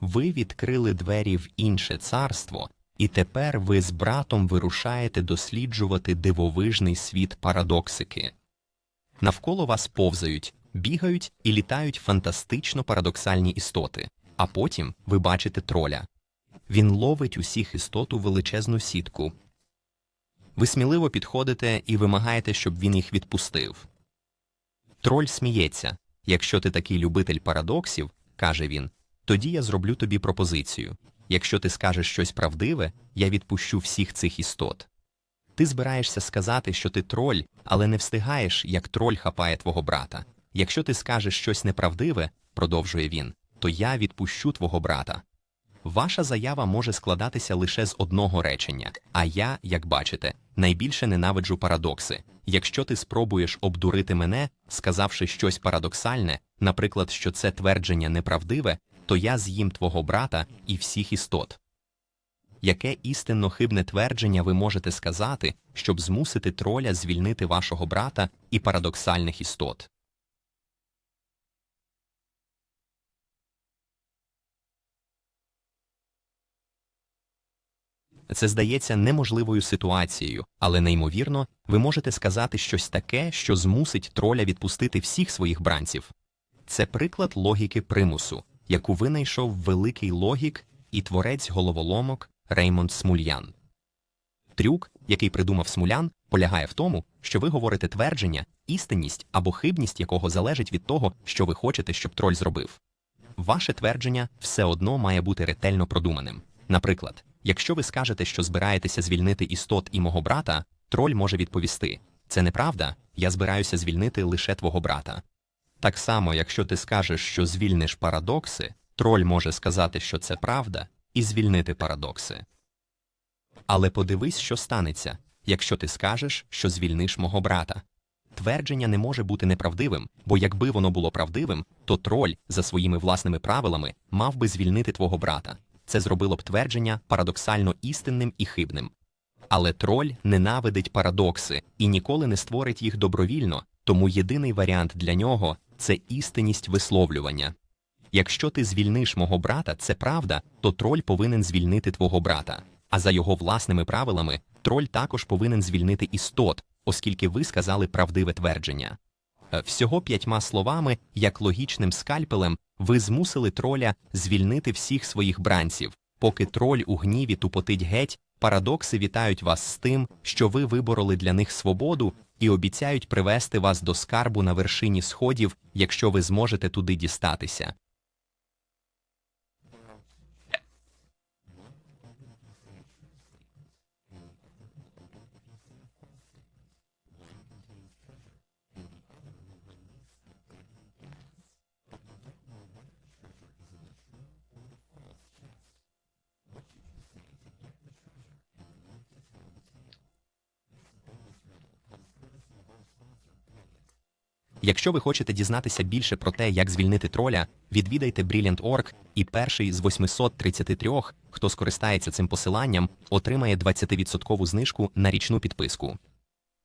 Ви відкрили двері в інше царство, і тепер ви з братом вирушаєте досліджувати дивовижний світ парадоксики. Навколо вас повзають, бігають і літають фантастично парадоксальні істоти, а потім ви бачите троля. Він ловить усіх істот у величезну сітку. Ви сміливо підходите і вимагаєте, щоб він їх відпустив. Троль сміється. Якщо ти такий любитель парадоксів, каже він, тоді я зроблю тобі пропозицію. Якщо ти скажеш щось правдиве, я відпущу всіх цих істот. Ти збираєшся сказати, що ти троль, але не встигаєш, як троль хапає твого брата. Якщо ти скажеш щось неправдиве, продовжує він, то я відпущу твого брата. Ваша заява може складатися лише з одного речення, а я, як бачите, найбільше ненавиджу парадокси. Якщо ти спробуєш обдурити мене, сказавши щось парадоксальне, наприклад, що це твердження неправдиве, то я з'їм твого брата і всіх істот. Яке істинно хибне твердження ви можете сказати, щоб змусити троля звільнити вашого брата і парадоксальних істот? Це здається неможливою ситуацією, але неймовірно, ви можете сказати щось таке, що змусить троля відпустити всіх своїх бранців. Це приклад логіки примусу, яку винайшов великий логік і творець головоломок Реймонд Смульян. Трюк, який придумав Смулян, полягає в тому, що ви говорите твердження, істинність або хибність якого залежить від того, що ви хочете, щоб троль зробив. Ваше твердження все одно має бути ретельно продуманим. Наприклад, якщо ви скажете, що збираєтеся звільнити істот і мого брата, троль може відповісти: Це неправда, я збираюся звільнити лише твого брата. Так само, якщо ти скажеш, що звільниш парадокси, троль може сказати, що це правда, і звільнити парадокси. Але подивись, що станеться, якщо ти скажеш, що звільниш мого брата. Твердження не може бути неправдивим, бо якби воно було правдивим, то троль за своїми власними правилами мав би звільнити твого брата. Це зробило б твердження парадоксально істинним і хибним. Але троль ненавидить парадокси і ніколи не створить їх добровільно, тому єдиний варіант для нього це істинність висловлювання. Якщо ти звільниш мого брата, це правда, то троль повинен звільнити твого брата. А за його власними правилами, троль також повинен звільнити істот, оскільки ви сказали правдиве твердження. Е, Всього п'ятьма словами, як логічним скальпелем, ви змусили троля звільнити всіх своїх бранців. Поки троль у гніві тупотить геть, парадокси вітають вас з тим, що ви вибороли для них свободу і обіцяють привести вас до скарбу на вершині сходів, якщо ви зможете туди дістатися. Якщо ви хочете дізнатися більше про те, як звільнити троля, відвідайте Brilliant.org і перший з 833, хто скористається цим посиланням, отримає 20% знижку на річну підписку.